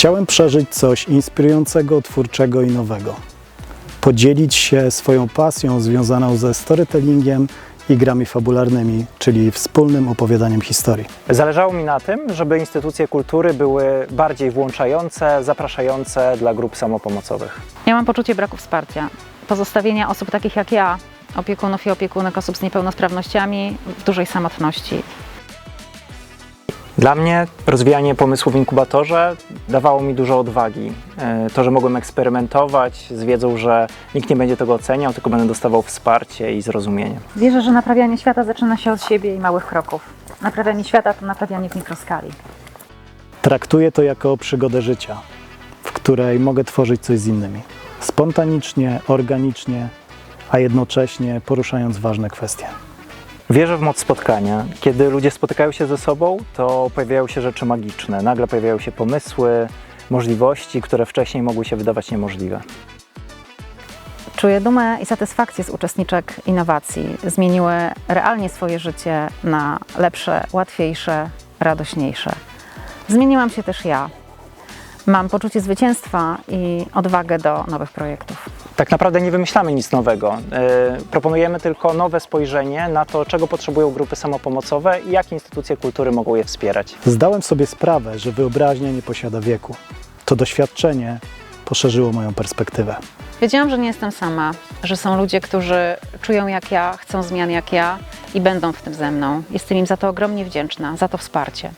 Chciałem przeżyć coś inspirującego, twórczego i nowego. Podzielić się swoją pasją związaną ze storytellingiem i grami fabularnymi, czyli wspólnym opowiadaniem historii. Zależało mi na tym, żeby instytucje kultury były bardziej włączające, zapraszające dla grup samopomocowych. Ja mam poczucie braku wsparcia, pozostawienia osób takich jak ja, opiekunów i opiekunek osób z niepełnosprawnościami w dużej samotności. Dla mnie rozwijanie pomysłu w inkubatorze dawało mi dużo odwagi. E, To, że mogłem eksperymentować z wiedzą, że nikt nie będzie tego oceniał, tylko będę dostawał wsparcie i zrozumienie. Wierzę, że naprawianie świata zaczyna się od siebie i małych kroków. Naprawianie świata to naprawianie w mikroskali. Traktuję to jako przygodę życia, w której mogę tworzyć coś z innymi. Spontanicznie, organicznie, a jednocześnie poruszając ważne kwestie. Wierzę w moc spotkania. Kiedy ludzie spotykają się ze sobą, to pojawiają się rzeczy magiczne. Nagle pojawiają się pomysły, możliwości, które wcześniej mogły się wydawać niemożliwe. Czuję dumę i satysfakcję z uczestniczek innowacji. Zmieniły realnie swoje życie na lepsze, łatwiejsze, radośniejsze. Zmieniłam się też ja. Mam poczucie zwycięstwa i odwagę do nowych projektów. Tak naprawdę nie wymyślamy nic nowego. E, Proponujemy tylko nowe spojrzenie na to, czego potrzebują grupy samopomocowe i jak instytucje kultury mogą je wspierać. Zdałem sobie sprawę, że wyobraźnia nie posiada wieku. To doświadczenie poszerzyło moją perspektywę. Wiedziałam, że nie jestem sama, że są ludzie, którzy czują jak ja, chcą zmian jak ja i będą w tym ze mną. Jestem im za to ogromnie wdzięczna, za to wsparcie.